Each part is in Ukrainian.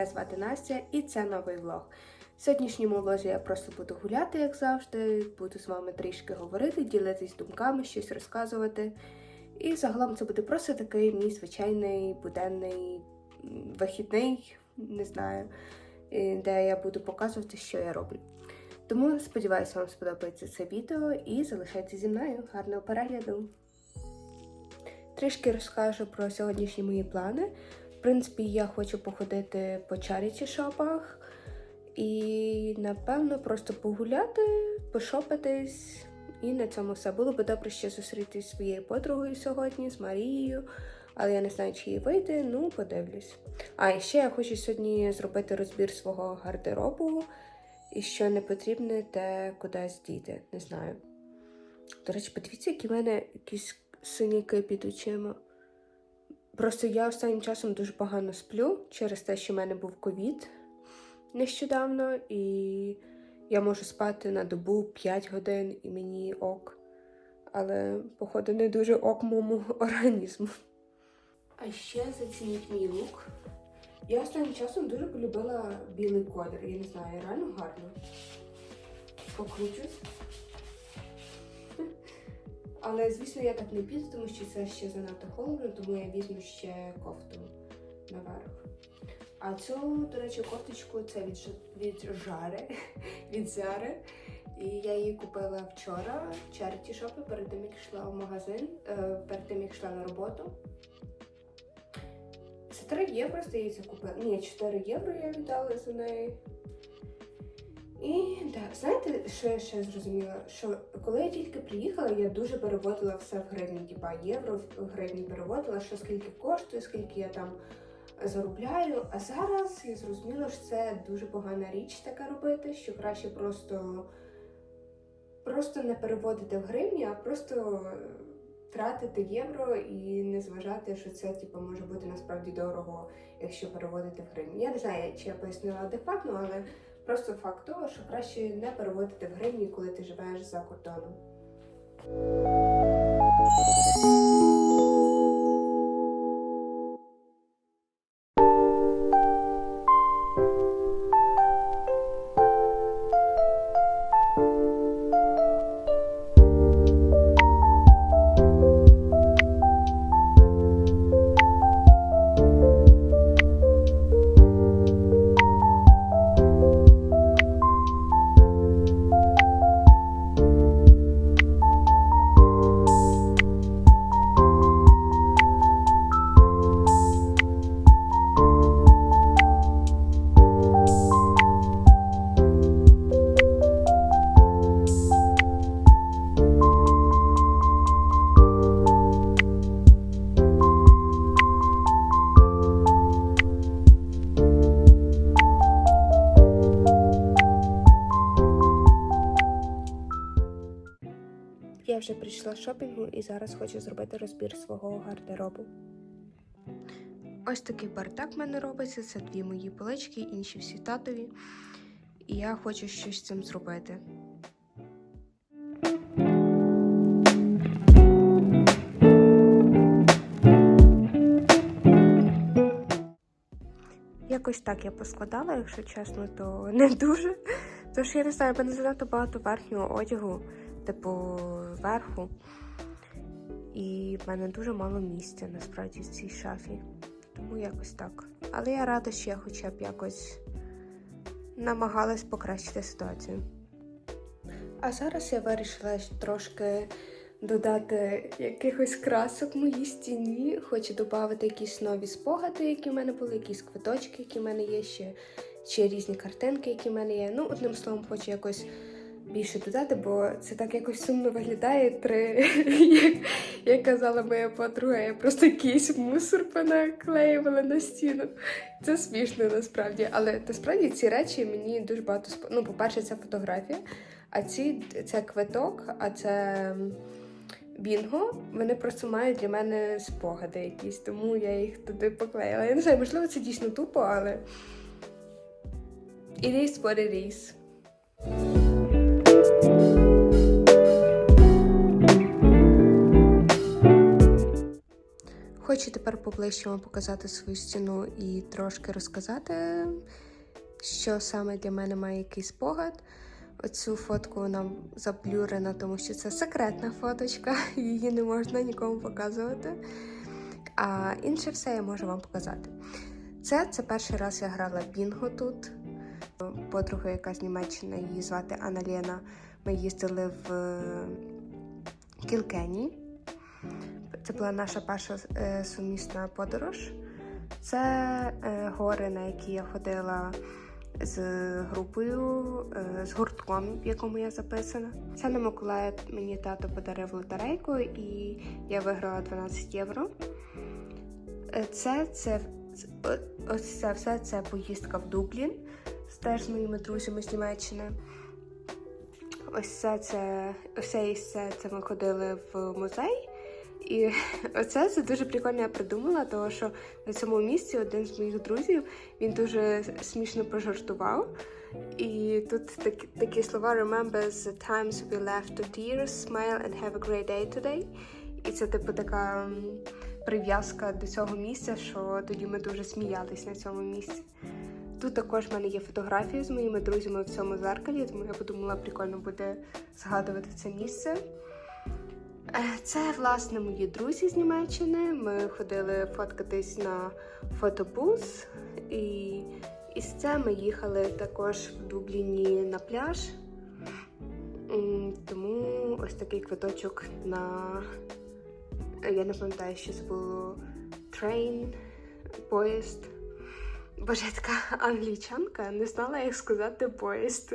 Мене звати Настя і це новий влог. В сьогоднішньому влозі я просто буду гуляти, як завжди, буду з вами трішки говорити, ділитись думками, щось розказувати. І загалом це буде просто такий мій звичайний буденний вихідний, не знаю, де я буду показувати, що я роблю. Тому сподіваюся, вам сподобається це відео і залишайтеся зі мною. Гарного перегляду! Трішки розкажу про сьогоднішні мої плани. В принципі, я хочу походити по чаріті шопах і, напевно, просто погуляти, пошопитись. І на цьому все. Було би добре ще зустрітися зі своєю подругою сьогодні, з Марією, але я не знаю, чи їй вийде, ну подивлюсь. А і ще я хочу сьогодні зробити розбір свого гардеробу, і що не потрібне, те кудись діти. Не знаю. До речі, подивіться, які в мене якісь синяки під очима. Просто я останнім часом дуже погано сплю через те, що в мене був ковід нещодавно, і я можу спати на добу 5 годин і мені ок. Але, походу, не дуже ок моєму організму. А ще зацініть мій лук. Я останнім часом дуже полюбила білий колір. Я не знаю, реально гарно. Покручусь. Але, звісно, я так не піду, тому що це ще занадто холодно, тому я візьму ще кофту наверх. А цю, до речі, кофточку це від, від жари, від Зари. І я її купила вчора в Charity Shop, перед тим, як йшла в магазин, е, перед тим, як йшла на роботу. За 3 євро, здається, купила. Ні, 4 євро я віддала за неї. І так, знаєте, що я ще зрозуміла? Що коли я тільки приїхала, я дуже переводила все в гривні, типа євро в гривні переводила, що скільки коштує, скільки я там заробляю. А зараз я зрозуміла, що це дуже погана річ таке робити, що краще просто, просто не переводити в гривні, а просто тратити євро і не зважати, що це типу, може бути насправді дорого, якщо переводити в гривні. Я не знаю, чи я пояснила адекватно, але просто факт того, що краще не переводити в гривні, коли ти живеш за кордоном. Прийшла з шопінгу і зараз хочу зробити розбір свого гардеробу. Ось такий бардак в мене робиться. Це дві мої полички, інші всі татові. І я хочу щось з цим зробити. Якось так я поскладала, якщо чесно, то не дуже. Тож я не знаю, мене занадто багато верхнього одягу, типу верху. І в мене дуже мало місця насправді в цій шафі. Тому якось так. Але я рада, що я хоча б якось намагалась покращити ситуацію. А зараз я вирішила трошки додати якихось красок в моїй стіні. Хочу додати якісь нові спогади, які в мене були, якісь квиточки, які в мене є ще, ще різні картинки, які в мене є. Ну, одним словом, хочу якось більше додати, бо це так якось сумно виглядає. Три, як, як казала моя подруга, я просто якийсь мусор понаклеювала на стіну. Це смішно насправді. Але насправді ці речі мені дуже багато спо... Ну, по-перше, це фотографія, а ці це квиток, а це бінго. Вони просто мають для мене спогади якісь, тому я їх туди поклеїла. Я не знаю, можливо, це дійсно тупо, але. It is what it is. Хочу тепер поближче вам показати свою стіну і трошки розказати, що саме для мене має якийсь спогад. Оцю фотку вона заблюрена, тому що це секретна фоточка, її не можна нікому показувати. А інше все я можу вам показати. Це, це перший раз я грала бінго тут. Подруга, яка з Німеччини, її звати Анна Лена. Ми їздили в Кілкені. Це була наша перша е, сумісна подорож. Це е, гори, на які я ходила з групою, е, з гуртком, в якому я записана. Це на Миколая мені тато подарив лотерейку, і я виграла 12 євро. Це, це, ось це все це поїздка в Дублін з теж з моїми друзями з Німеччини. Ось це, це, ось це, це ми ходили в музей. І оце це дуже прикольно я придумала, тому що на цьому місці один з моїх друзів він дуже смішно пожартував. І тут такі, такі слова Remember the times we laughed to tears, smile and have a great day today. І це типу така прив'язка до цього місця, що тоді ми дуже сміялись на цьому місці. Тут також в мене є фотографії з моїми друзями в цьому зеркалі, тому я подумала, прикольно буде згадувати це місце. Е, Це, власне, мої друзі з Німеччини. Ми ходили фоткатись на фотобус, і із це ми їхали також в Дубліні на пляж. Тому ось такий квиточок на. Я не пам'ятаю, що це було train, поїзд. Боже, така англічанка, не знала, як сказати поїзд.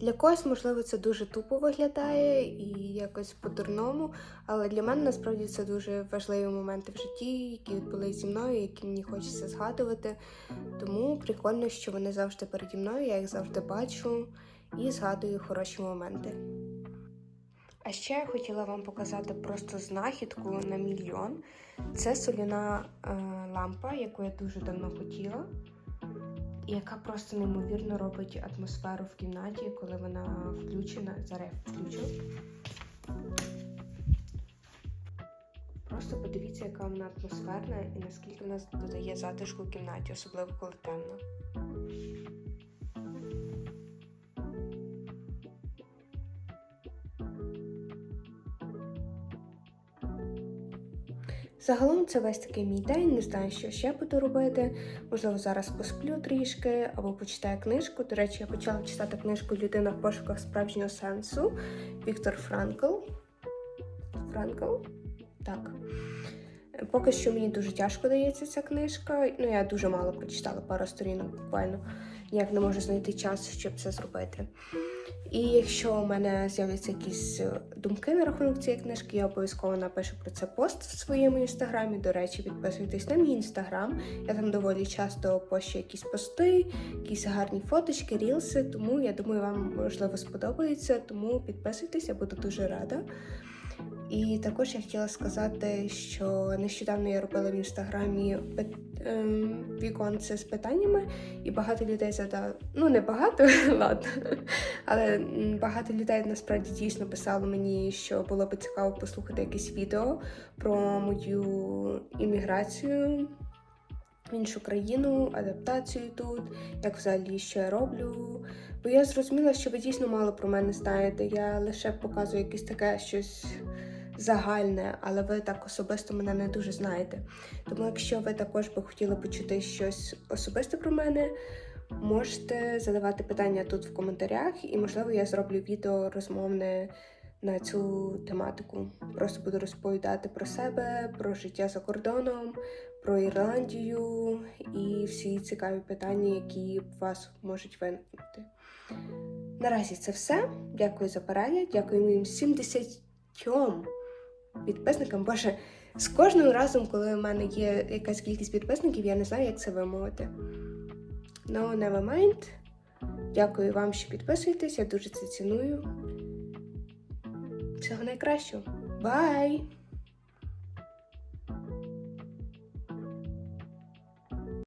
Для когось, можливо, це дуже тупо виглядає і якось по-дурному, але для мене насправді це дуже важливі моменти в житті, які відбулись зі мною, які мені хочеться згадувати. Тому прикольно, що вони завжди переді мною, я їх завжди бачу і згадую хороші моменти. А ще я хотіла вам показати просто знахідку на мільйон. Це соляна е, лампа, яку я дуже давно хотіла, і яка просто неймовірно робить атмосферу в кімнаті, коли вона включена. Зараз я включу. Просто подивіться, яка вона атмосферна і наскільки вона додає затишку в кімнаті, особливо коли темно. Загалом це весь такий мій день, не знаю, що ще буду робити. Можливо, зараз посплю трішки або почитаю книжку. До речі, я почала читати книжку Людина в пошуках справжнього сенсу Віктор Франкл. Франкл? Так. Поки що мені дуже тяжко дається ця книжка. Ну, я дуже мало прочитала, пару сторінок буквально. Ніяк не можу знайти час, щоб це зробити. І якщо у мене з'являться якісь е, думки на рахунок цієї книжки, я обов'язково напишу про це пост в своєму інстаграмі. До речі, підписуйтесь на мій інстаграм. Я там доволі часто пощу якісь пости, якісь гарні фоточки, рілси. Тому я думаю, вам можливо сподобається. Тому підписуйтесь, я буду дуже рада. І також я хотіла сказати, що нещодавно я робила в інстаграмі ем, віконце з питаннями, і багато людей задали. Ну, не багато, ладно. Але багато людей насправді дійсно писало мені, що було б цікаво послухати якесь відео про мою імміграцію в іншу країну, адаптацію тут, як взагалі що я роблю. Бо я зрозуміла, що ви дійсно мало про мене знаєте. Я лише показую якесь таке щось загальне, але ви так особисто мене не дуже знаєте. Тому, якщо ви також би хотіли почути щось особисте про мене, можете задавати питання тут в коментарях, і можливо я зроблю відео розмовне на цю тематику. Просто буду розповідати про себе, про життя за кордоном, про Ірландію і всі цікаві питання, які у вас можуть виникнути. Наразі це все. Дякую за перегляд. Дякую моїм 70 підписникам. Боже, з кожним разом, коли у мене є якась кількість підписників, я не знаю, як це вимовити. No, never mind. Дякую вам, що підписуєтесь, я дуже це ціную. Всього найкращого. Бай!